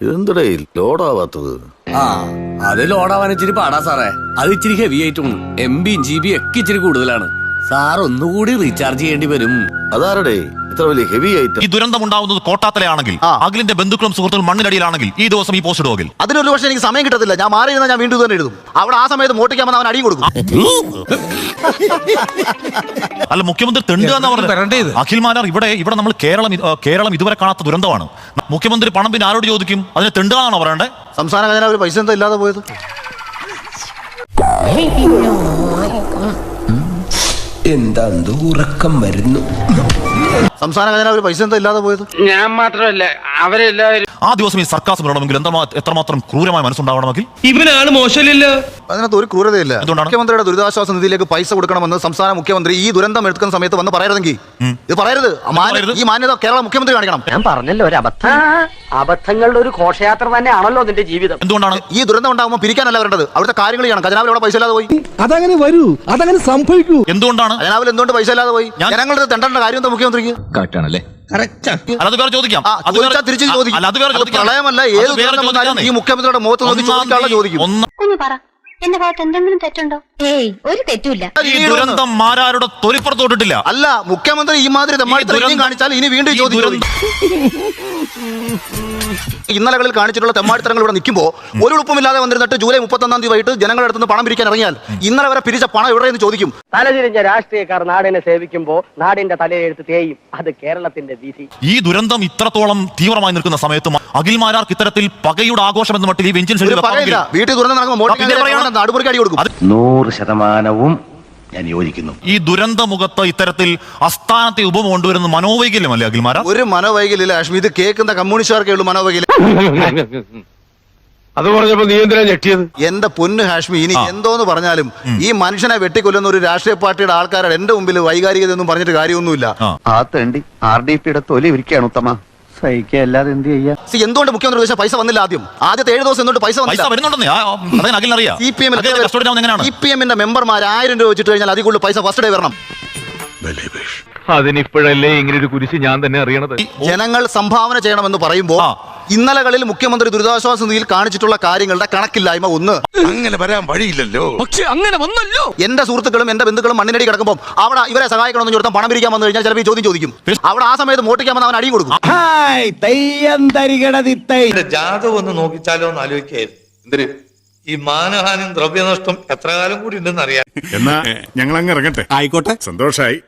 ഇതെന്തടേ ലോഡാവാത്തത്? ആ അത് ലോഡാവാൻ ഇച്ചിരി പാടാ സാറേ. അത് ഇച്ചിരി ഹെവി ആയിട്ടും എം ബിയും ജി ബിയും ഒക്കെ ഇച്ചിരി കൂടുതലാണ്. സാർ ഒന്നുകൂടി റീചാർജ് ചെയ്യേണ്ടി വരും. അതാരടേ? ഇത്ര വലിയ ഹെവി ഐറ്റം ഈ ദുരന്തം ഉണ്ടാവുന്നത് കോട്ടാത്തലയാണെങ്കിൽ അഖിലിന്റെ ബന്ധുക്കളും സുഹൃത്തുക്കളും മണ്ണിനടിയിലാണെങ്കിൽ ഈ ദിവസം ഈ പോസ്റ്റ് ഇടുമെങ്കിൽ അതിനൊരു പക്ഷേ എനിക്ക് സമയം കിട്ടത്തില്ല. ഞാൻ മാറി ഇരുന്നാൽ ഞാൻ വീണ്ടും തന്നെ എഴുതും. അവിടെ ആ സമയത്ത് മോട്ടിക്കാമെന്ന് അവൻ അടിയും കൊടുക്കും. അല്ല മുഖ്യമന്ത്രി തെണ്ടുക എന്ന് പറഞ്ഞത്? അഖിൽ മാനാർ ഇവിടെ ഇവിടെ നമ്മൾ കേരളം കേരളം ഇതുവരെ കാണാത്ത ദുരന്തമാണ്. മുഖ്യമന്ത്രി പണം പിന്നെ ആരോട് ചോദിക്കും? അതിന് എന്നാണ് പറയണ്ടേ? സംസ്ഥാന ഖജന ഒരു പൈസ എന്താ ഇല്ലാതെ പോയത്? എന്താ ഉറക്കം വരുന്നു? സംസ്ഥാന ഖജനാവ് ഒരു പൈസ എന്താ ഇല്ലാതെ പോയത്? ഞാൻ മാത്രമല്ല അവരെല്ലാവരും ആ ദിവസം ഈ സർക്കാസ് വരണമെങ്കിൽ എത്രമാത്രം ക്രൂരമായ മനസ്സുണ്ടാവണമെങ്കിൽ ഇവനാണ് മോശമില്ലല്ലോ അതിനകത്ത് ഒരു ക്രൂരതയില്ല? മുഖ്യമന്ത്രിയുടെ ദുരിതാശ്വാസ നിധിയിലേക്ക് പൈസ കൊടുക്കണമെന്ന് സംസ്ഥാന മുഖ്യമന്ത്രി ഈ ദുരന്തം എടുക്കുന്ന സമയത്ത് വന്ന് പറയരുതെങ്കിൽ. ഇത് പറയരുത്. ഈ മാന്യത കേരള മുഖ്യമന്ത്രി കാണിക്കണം. ഞാൻ പറഞ്ഞല്ലോ ഒരു അബദ്ധം. അബദ്ധങ്ങളുടെ ഒരു ഘോഷയാത്ര തന്നെയാണല്ലോ നിന്റെ ജീവിതം. എന്തുകൊണ്ടാണ്? ഈ ദുരന്തം ഉണ്ടാകുമ്പോൾ പിരിക്കാനല്ല വരേണ്ടത്. അവിടുത്തെ കാര്യങ്ങൾ ചെയ്യണം. ഖജനാവിൽ അവിടെ പൈസ ഇല്ലാതെ പോയി. അതങ്ങനെ വരൂ. അതങ്ങനെ സംഭവിക്കൂ. എന്തുകൊണ്ടാണ്? ഖജനാവിൽ എന്തുകൊണ്ട് പൈസ ഇല്ലാതെ പോയി? ഞാൻ- ജനങ്ങളുടെ തെണ്ടേണ്ട കാര്യം എന്താ മുഖ്യമന്ത്രിക്ക്? അത് വേറെ ചോദിക്കാം. ആ, അത് വേറെ- ചോദിച്ചാൽ തിരിച്ച് ചോദിക്കും. അല്ല, അത് വേറെ ചോദിക്കാം. പ്രളയമല്ല അത് ഏത് ദുരന്തം വന്നാലും ഈ മുഖ്യമന്ത്രിയുടെ മുഖത്ത് നോക്കി ചോദിക്കാനുള്ള ചോദിക്കും. ഒന്ന് പറ. എന്റെ ഭാഗത്ത് എന്തെങ്കിലും തെറ്റുണ്ടോ? ഏയ് ഒരു തെറ്റുമില്ല. ഈ ദുരന്തം മാരാരുടെ തൊലിപ്പുറത്ത് അല്ല മുഖ്യമന്ത്രി ഈ മാതിരി തെമ്മാടിത്തരം ഇനിയും കാണിച്ചാൽ ഇനി വീണ്ടും ഈ ദുരന്തം- ഇന്നലകളിൽ കാണിച്ചിട്ടുള്ള തെമ്മാടിത്തരങ്ങൾ ഇവിടെ നിൽക്കുമ്പോൾ ഒരു ഉളുപ്പുമില്ലാതെ വന്നിരുന്നിട്ട് ജൂലൈ മുപ്പത്തൊന്നാം തീയതി വൈകിട്ട് ജനങ്ങളുടെ അടുത്ത് നിന്ന് പണം പിരിക്കാൻ ഇറങ്ങിയാൽ ഇന്നലെ വരെ പിരിച്ച പണം എവിടെ എന്ന് ചോദിക്കും. തലതിരിഞ്ഞ രാഷ്ട്രീയക്കാർ നാടിനെ സേവിക്കുമ്പോ നാടിന്റെ തലയെടുത്ത് തേയും. അത് കേരളത്തിന്റെ വിധി. ഈ ദുരന്തം ഇത്രത്തോളം തീവ്രമായി നിൽക്കുന്ന സമയത്തും അഖിൽമാരാർക്ക് ഇത്തരത്തിൽ പകയുടെ ആഘോഷം എന്ന മട്ടിൽ ഈ വെഞ്ചിൻ ഒരു ശൈലിയിൽ പറയില്ല വെക്കാമെങ്കിൽ വീട്ടിൽ ദുരന്തം നടക്കുമ്പോൾ ആ, പിന്നെ പറയണം. നടുപുറക്കി അടി കൊടുക്കും. അത് നൂറ് ശതമാനവും ഞാൻ യോജിക്കുന്നു. ഈ ദുരന്ത മുഖത്ത് ഇത്തരത്തിൽ അസ്ഥാനത്തെ ഉപമ കൊണ്ടുവരുന്ന മനോവൈകല്യമല്ലേ അഖിൽ മാരാർ ഒരു മനോവൈകല്യമില്ല ലക്ഷ്മി ഇത് കേൾക്കുന്ന കമ്മ്യൂണിസ്റ്റുകാർക്കേ ഉള്ളൂ മനോവൈകല്യം. അത് പറഞ്ഞപ്പോ നീ എന്തിനാ ഞെട്ടിയത്? എന്റെ പൊന്ന് ഹാഷ്മി ഇനി എന്തോന്ന് പറഞ്ഞാലും ഈ മനുഷ്യനെ വെട്ടിക്കൊല്ലുന്ന ഒരു രാഷ്ട്രീയ പാർട്ടിയുടെ ആൾക്കാരുടെ എന്റെ മുമ്പിൽ വൈകാരികത ഒന്നും പറഞ്ഞിട്ട് കാര്യമൊന്നുമില്ല. ആ. ആ തേണ്ടി ആർ ഡി പിയുടെ തൊലി ഇരിക്കുകയാണ് ഉത്തമ. സഹിക്കുക അല്ലാതെ എന്ത് ചെയ്യാ? എന്തുകൊണ്ട് മുഖ്യമന്ത്രി ചോദിച്ചാൽ പൈസ വന്നില്ല ആദ്യം? ആദ്യത്തെ ഏഴ് ദിവസം എന്തുകൊണ്ട് പൈസ പൈസ വന്നില്ല വരുന്നുണ്ടെന്നേ. ആ, അതേ അഖിലിന് അറിയാം. സി പി എമ്മിൽ അഖിലിന്റെ കസ്റ്റഡി ആവുന്നത് എങ്ങനെയാണ്? സി പി എമ്മിന്റെ മെമ്പർമാർ ആയിരം രൂപ വെച്ചിട്ട് കഴിഞ്ഞാൽ അതിൽ കൂടുതൽ പൈസ ഫസ്റ്റ് ഡേ വരണം. അതിനിപ്പോഴല്ലേ ഇങ്ങനെ ഒരു കുരിശ് ഞാൻ തന്നെ അറിയണത്? ജനങ്ങൾ സംഭാവന ചെയ്യണമെന്ന് പറയുമ്പോൾ ഇന്നലകളിൽ മുഖ്യമന്ത്രി ദുരിതാശ്വാസ നിധിയിൽ കാണിച്ചിട്ടുള്ള കാര്യങ്ങളുടെ കണക്കില്ലായ്മ ഒന്ന്. അങ്ങനെ വരാൻ വഴിയില്ലല്ലോ. പക്ഷെ അങ്ങനെ വന്നല്ലോ. എന്റെ സുഹൃത്തുക്കളും എന്റെ ബന്ധുക്കളും മണ്ണിനടി കിടക്കുമ്പോൾ അവിടെ ഇവരെ സഹായിക്കണമെന്ന് ചോദിച്ചാൽ പണം പിരിക്കാൻ വന്നു കഴിഞ്ഞാൽ ചിലപ്പോൾ ഈ ചോദ്യം ചോദിക്കും. അവിടെ ആ സമയത്ത് മോട്ടിക്കാൻ വന്ന അവൻ അടി കൊടുക്കും ജാതകം ഒന്ന് നോക്കിച്ചാലോ എന്ന് ആലോചിക്കായിരുന്നു. എന്തിന്? ഈ മാനഹാനിയും ദ്രവ്യനഷ്ടം എത്ര കാലം കൂടി ഉണ്ടെന്ന് അറിയാം എന്നാ ഞങ്ങൾ അങ്ങ് ഇറങ്ങട്ടെ. ആയിക്കോട്ടെ. സന്തോഷായി.